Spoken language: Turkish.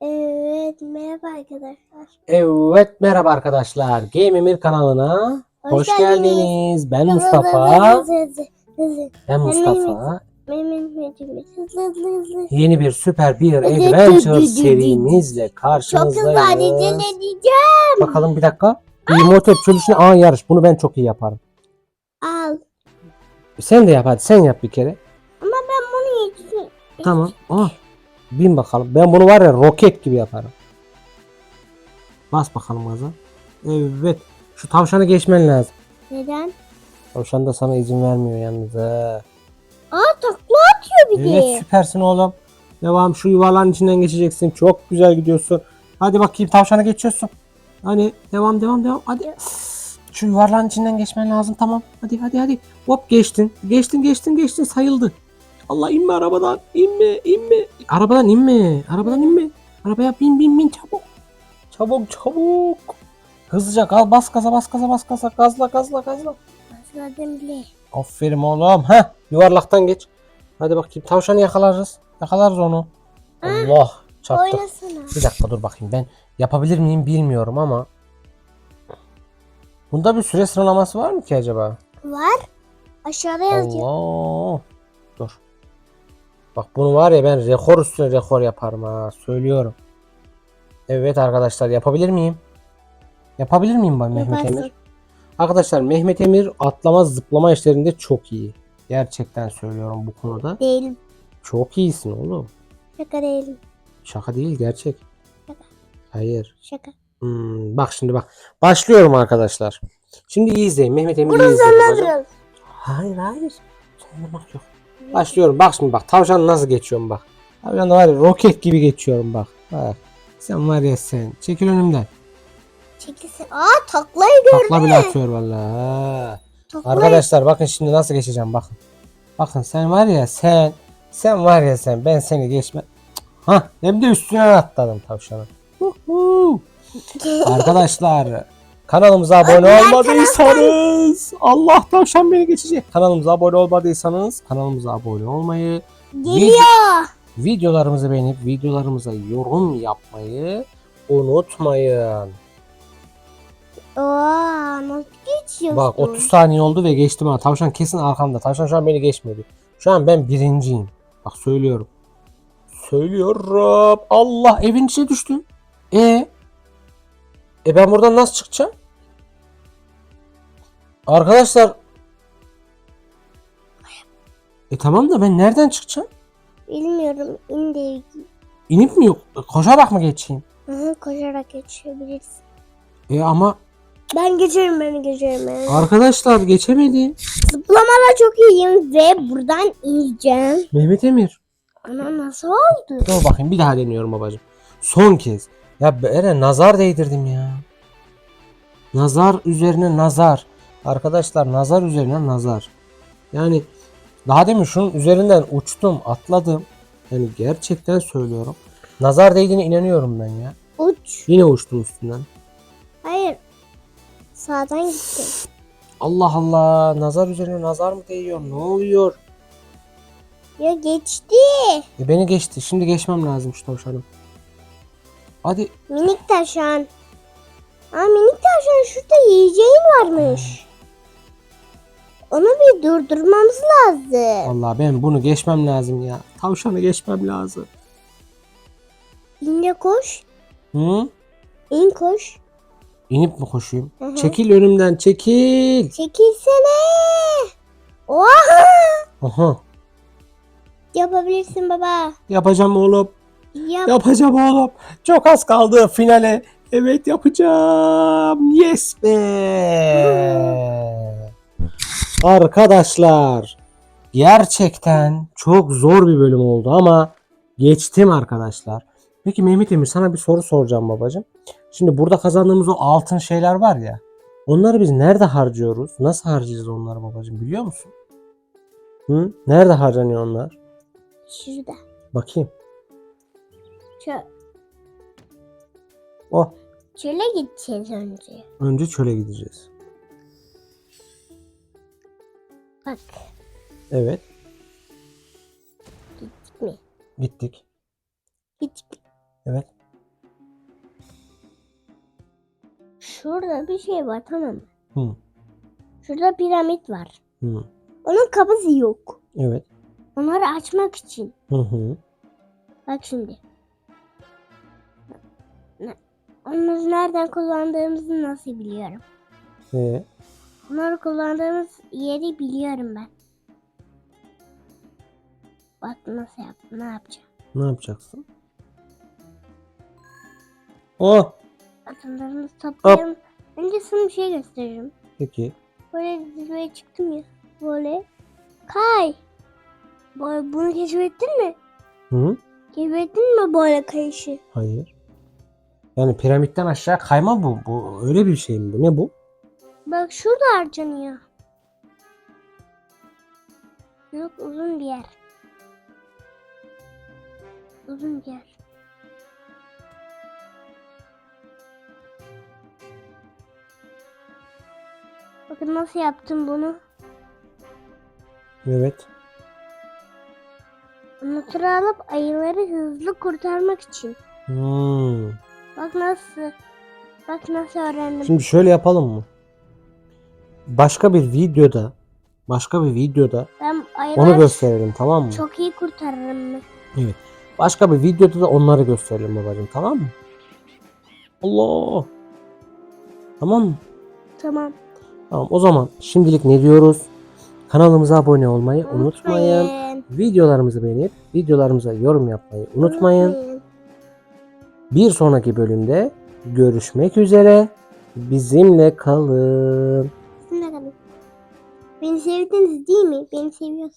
Evet merhaba arkadaşlar. Evet merhaba arkadaşlar. Game Emir kanalına hoş, Hoş geldiniz. geldiniz. Ben Mustafa. Ben Mustafa. Yeni bir süper bir adventure serimizle karşınızdayız. Bakalım bir dakika. Remote çölüşüne aa yarış. Bunu ben çok iyi yaparım. Al. Sen de yap hadi. Sen yap bir kere. Ama ben bunu hiç... Tamam. Ah. Bin bakalım. Ben bunu var ya roket gibi yaparım. Bas bakalım gaza. Evet. Şu tavşanı geçmen lazım. Neden? Tavşan da sana izin vermiyor yalnız ha. Aa takla atıyor bir de. Evet süpersin oğlum. Devam şu yuvarlağın içinden geçeceksin. Çok güzel gidiyorsun. Hadi bakayım tavşana geçiyorsun. Hani devam devam devam. Hadi. Şu yuvarlağın içinden geçmen lazım tamam. Hadi hadi hadi. Hop geçtin. Geçtin geçtin geçtin sayıldı. Allah inme arabadan. İnme inme. Arabadan inme. Arabadan inme. Arabaya bin bin bin çabuk. Çabuk çabuk. Hızlıca kal bas gaza bas gaza bas gaza gazla gazla gazla. Başladım bile. Aferin oğlum. Heh, yuvarlaktan geç. Hadi bakayım tavşanı yakalarız. Yakalarız onu. Allah çarptık. Oynasana. Bir dakika dur bakayım ben yapabilir miyim bilmiyorum ama. Bunda bir süre sıralaması var mı ki acaba? Var. Aşağıda yazıyor. Allah. Dur. Bak bunu var ya ben rekor üstüne rekor yaparım ha söylüyorum. Evet arkadaşlar yapabilir miyim? Yapabilir miyim ben Mehmet Yaparsın. Emir? Arkadaşlar Mehmet Emir atlama zıplama işlerinde çok iyi. Gerçekten söylüyorum bu konuda. Değilim. Çok iyisin oğlum. Şaka değilim. Şaka değil gerçek. Şaka. Hayır. Şaka. Hmm, bak şimdi bak. Başlıyorum arkadaşlar. Şimdi iyi izleyin. Mehmet Emir iyi izleyin. Hayır hayır. Sonlamak yok. Başlıyorum. Bak şimdi bak. Tavşan nasıl geçiyorum bak. Tavşan da var ya roket gibi geçiyorum bak. Bak. Sen var ya sen. Çekil önümden. Çekilsin. Aa taklayı gördün Takla bile atıyor. Taklayı. Arkadaşlar bakın şimdi nasıl geçeceğim bakın. Bakın sen var ya sen. Sen var ya sen. Ben seni geçme. Ha hem de üstüne atladım tavşanın. Huhu. Arkadaşlar kanalımıza abone olmadıysanız Allah tavşan beni geçecek. Kanalımıza abone olmadıysanız kanalımıza abone olmayı, Geliyor. videolarımızı beğenip videolarımıza yorum yapmayı unutmayın. Oo nasıl geçiyorsun? Bak 30 saniye oldu ve geçtim ha. Tavşan kesin arkamda. Tavşan şu an beni geçmedi. Şu an ben birinciyim. Bak söylüyorum. Söylüyorum. Allah evin içine düştüm. E E ben buradan nasıl çıkacağım? Arkadaşlar E tamam da ben nereden çıkacağım? Bilmiyorum. İndi. İnip mi yok? Koşarak mı geçeyim? Hı hı, koşarak geçebilirsin. E ama Ben geçerim ben geçerim. Ben. arkadaşlar geçemedim. Zıplamada çok iyiyim ve buradan ineceğim. Mehmet Emir. Ana nasıl oldu? Dur bakayım bir daha deniyorum babacığım. Son kez. Ya Eren nazar değdirdim ya. Nazar üzerine nazar. Arkadaşlar nazar üzerine nazar. Yani daha demin şunun üzerinden uçtum atladım. Yani gerçekten söylüyorum. Nazar değdiğine inanıyorum ben ya. Uç. Yine uçtum üstünden. Hayır. Sağdan gittim. Allah Allah nazar üzerine nazar mı değiyor? Ne oluyor? Ya geçti. E beni geçti. Şimdi geçmem lazım şu tavşanım. Hadi Minik tavşan. Aa minik tavşan şurada yiyeceğin varmış. Onu bir durdurmamız lazım. Vallahi ben bunu geçmem lazım ya. Tavşanı geçmem lazım. İnle koş. Hı? İn koş. İnip mi koşayım? Hı hı. Çekil önümden çekil. Çekilsene. Oha. Aha. Yapabilirsin baba. Yapacağım oğlum. Yap. Yapacağım oğlum. Çok az kaldı finale. Evet yapacağım. Yes be. Arkadaşlar. Gerçekten çok zor bir bölüm oldu ama geçtim arkadaşlar. Peki Mehmet Emir sana bir soru soracağım babacığım. Şimdi burada kazandığımız o altın şeyler var ya. Onları biz nerede harcıyoruz? Nasıl harcayacağız onları babacığım biliyor musun? Hı? Nerede harcanıyor onlar? Şurada. Bakayım. Çöl. Oh. Çöle gideceğiz önce. Önce çöle gideceğiz. Bak. Evet. Gittik mi? Gittik. Gittik. Evet. Şurada bir şey var tamam mı? Hı. Şurada piramit var. Hı. Onun kabız yok. Evet. Onları açmak için. Hı hı. Bak şimdi. Onları nereden kullandığımızı nasıl biliyorum. Ee, Onları kullandığımız yeri biliyorum ben. Bak nasıl yap, ne yapacağım. ne yapacaksın? Oh. Atımlarımızı toplayalım. Önce sana bir şey göstereceğim. Peki. Böyle zirveye çıktım ya. Böyle. Kay. Böyle bunu keşfettin mi? Hı? Keşfettin mi böyle kayışı? Hayır. Yani piramitten aşağı kayma bu. Bu öyle bir şey mi bu? Ne bu? Bak şurada harcanıyor. Yok uzun bir yer. Uzun bir yer. Bakın nasıl yaptım bunu. Evet. Anahtarı alıp ayıları hızlı kurtarmak için. Hmm. Bak nasıl. Bak nasıl öğrendim. Şimdi şöyle yapalım mı? Başka bir videoda başka bir videoda ben onu gösterelim tamam mı? çok iyi kurtarırım. ben. Evet. Başka bir videoda da onları gösterelim babacığım tamam mı? Allah. Tamam mı? Tamam. Tamam o zaman şimdilik ne diyoruz? Kanalımıza abone olmayı unutmayın. Unutmayın. Videolarımızı beğenip videolarımıza yorum yapmayı unutmayın. Bir sonraki bölümde görüşmek üzere. Bizimle kalın. Sizinle kalın. Beni sevdiniz değil mi? Beni seviyorsunuz.